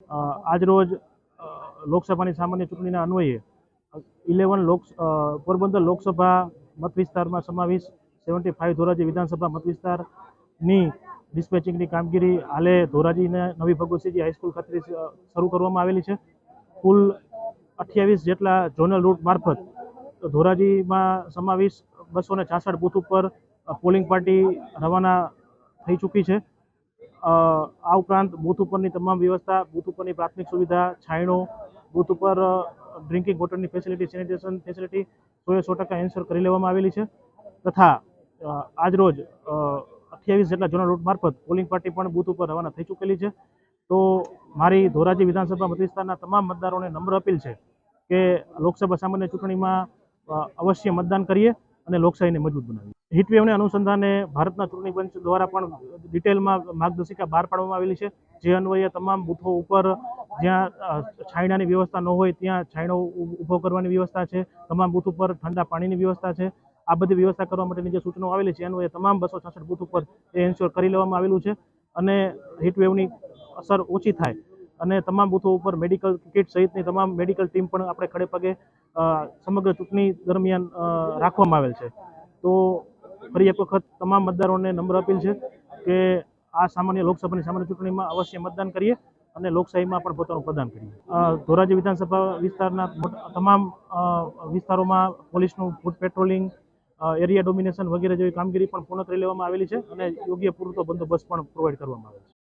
આજરોજ લોકસભાની સામાન્ય ચૂંટણીના અન્વયે ઇલેવન લોક પોરબંદર લોકસભા મત વિસ્તારમાં સમાવેશ સેવન્ટી ફાઇવ ધોરાજી વિધાનસભા મત વિસ્તારની ડિસ્પેચિંગની કામગીરી હાલે ધોરાજીને નવી ભગવતસિંહજી હાઈસ્કૂલ ખાતે શરૂ કરવામાં આવેલી છે. કુલ અઠ્યાવીસ જેટલા ઝોનલ રૂટ મારફત ધોરાજીમાં સમાવેશ બસો ને છાસઠ બૂથ ઉપર પોલિંગ પાર્ટી રવાના થઈ ચૂકી છે. આ ઉપરાંત બૂથ ઉપરની તમામ વ્યવસ્થા, બૂથ ઉપરની પ્રાથમિક સુવિધા, છાંયડો, બૂથ ઉપર ડ્રિંકિંગ વોટરની ફેસિલિટી, સેનિટેશન ફેસિલિટી સોએ સો ટકા એન્શ્યોર કરી લેવામાં આવેલી છે. તથા આજરોજ અઠ્યાવીસ જેટલા જૂના રૂટ મારફત પોલિંગ પાર્ટી પણ બૂથ ઉપર રવાના થઈ ચૂકેલી છે. તો મારી ધોરાજી વિધાનસભા મતવિસ્તારના તમામ મતદારોને નમ્ર અપીલ છે કે લોકસભા સામાન્ય ચૂંટણીમાં અવશ્ય મતદાન કરીએ. અને લોકશાહીને મજબૂત બનાવી. હિટવેવને અનુસંધાને ભારતના ચૂંટણી પંચ દ્વારા પણ ડિટેલમાં માર્ગદર્શિકા બહાર પાડવામાં આવેલી છે. જે અન્વયે તમામ બૂથો ઉપર જ્યાં છાંયડાની વ્યવસ્થા ન હોય ત્યાં છાંયડો ઊભો કરવાની વ્યવસ્થા છે. તમામ બૂથ ઉપર ઠંડા પાણીની વ્યવસ્થા છે. આ બધી વ્યવસ્થા કરવા માટેની જે સૂચનાઓ આવેલી છે, એ અન્વયે તમામ બસો છાસઠ બૂથ ઉપર એ એન્શ્યોર કરી લેવામાં આવેલું છે. અને હીટવેવની અસર ઓછી થાય. અને તમામ બૂથો ઉપર મેડિકલ કિટ સહિતની તમામ મેડિકલ ટીમ પણ આપણે ખડે પગે સમગ્ર ચૂંટણી દરમિયાન રાખવામાં આવેલ છે. તો ફરી એક વખત તમામ મતદારોને નમ્ર અપીલ છે કે આ સામાન્ય લોકસભાની સામાન્ય ચૂંટણીમાં અવશ્ય મતદાન કરીએ અને લોકશાહીમાં પણ પોતાનું પ્રદાન કરીએ. ધોરાજી વિધાનસભા વિસ્તારના તમામ વિસ્તારોમાં પોલીસનું ફૂટ પેટ્રોલિંગ એરિયા ડોમિનેશન વગેરે જેવી કામગીરી પણ પૂર્ણ કરી લેવામાં આવેલી છે અને યોગ્ય પૂરતો બંદોબસ્ત પણ પ્રોવાઈડ કરવામાં આવે છે.